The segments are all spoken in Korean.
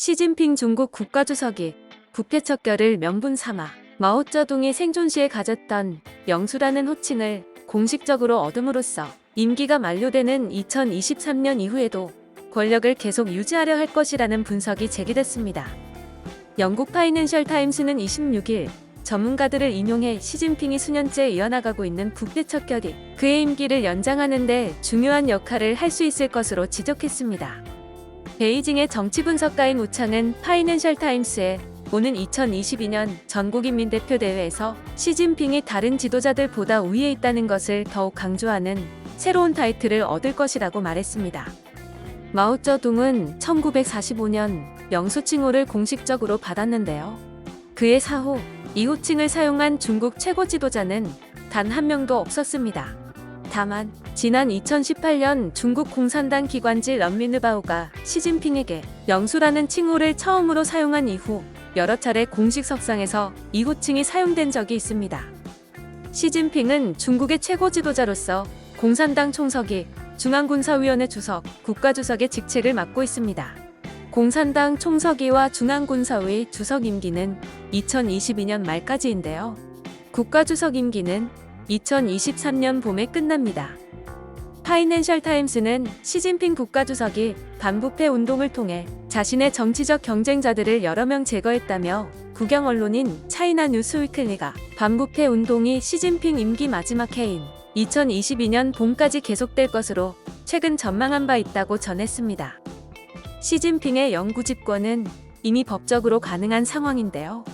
시진핑 중국 국가주석이 국태척결을 명분 삼아 마오쩌둥이 생존 시에 가졌던 영수라는 호칭을 공식적으로 얻음으로써 임기가 만료되는 2023년 이후에도 권력을 계속 유지하려 할 것이라는 분석이 제기됐습니다. 영국 파이낸셜 타임스는 26일 전문가들을 인용해 시진핑이 수년째 이어나가고 있는 국대 척결이 그의 임기를 연장하는 데 중요한 역할을 할 수 있을 것으로 지적했습니다. 베이징의 정치 분석가인 우창은 파이낸셜 타임스에 오는 2022년 전국인민 대표대회에서 시진핑이 다른 지도자들보다 우위에 있다는 것을 더욱 강조하는 새로운 타이틀을 얻을 것이라고 말했습니다. 마오쩌둥은 1945년 영수칭호를 공식적으로 받았는데요. 그의 사후 이 호칭을 사용한 중국 최고 지도자는 단 한 명도 없었습니다. 다만 지난 2018년 중국 공산당 기관지 런민르바오가 시진핑에게 영수라는 칭호를 처음으로 사용한 이후 여러 차례 공식 석상에서 이 호칭이 사용된 적이 있습니다. 시진핑은 중국의 최고 지도자로서 공산당 총석이 중앙군사위원회 주석, 국가주석의 직책을 맡고 있습니다. 공산당 총서기와 중앙군사위 주석 임기는 2022년 말까지인데요. 국가주석 임기는 2023년 봄에 끝납니다. 파이낸셜 타임스는 시진핑 국가주석이 반부패 운동을 통해 자신의 정치적 경쟁자들을 여러 명 제거했다며 국영 언론인 차이나 뉴스 위클리가 반부패 운동이 시진핑 임기 마지막 해인 2022년 봄까지 계속될 것으로 최근 전망한 바 있다고 전했습니다. 시진핑의 영구 집권은 이미 법적으로 가능한 상황인데요.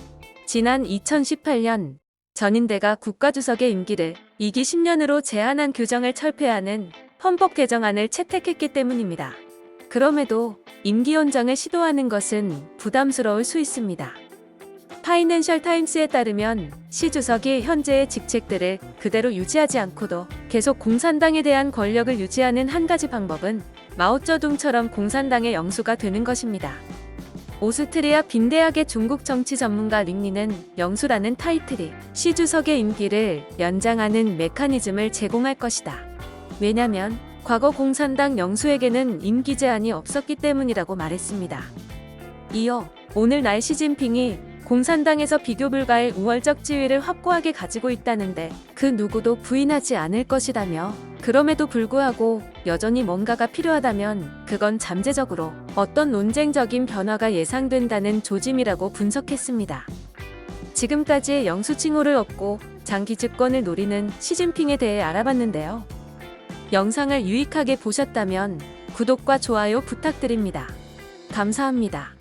지난 2018년 전인대가 국가주석의 임기를 2기 10년으로 제한한 규정을 철폐하는 헌법 개정안을 채택했기 때문입니다. 그럼에도 임기 연장을 시도하는 것은 부담스러울 수 있습니다. 파이낸셜 타임스에 따르면 시 주석이 현재의 직책들을 그대로 유지하지 않고도 계속 공산당에 대한 권력을 유지하는 한 가지 방법은 마오쩌둥처럼 공산당의 영수가 되는 것입니다. 오스트리아 빈대학의 중국 정치 전문가 링리는 영수라는 타이틀이 시 주석의 임기를 연장하는 메커니즘을 제공할 것이다. 왜냐면 과거 공산당 영수에게는 임기 제한이 없었기 때문이라고 말했습니다. 이어 오늘 날 시진핑이 공산당에서 비교 불가의 우월적 지위를 확고하게 가지고 있다는데 그 누구도 부인하지 않을 것이라며 그럼에도 불구하고 여전히 뭔가가 필요하다면 그건 잠재적으로 어떤 논쟁적인 변화가 예상된다는 조짐이라고 분석했습니다. 지금까지 영수 칭호를 얻고 장기 집권을 노리는 시진핑에 대해 알아봤는데요. 영상을 유익하게 보셨다면 구독과 좋아요 부탁드립니다. 감사합니다.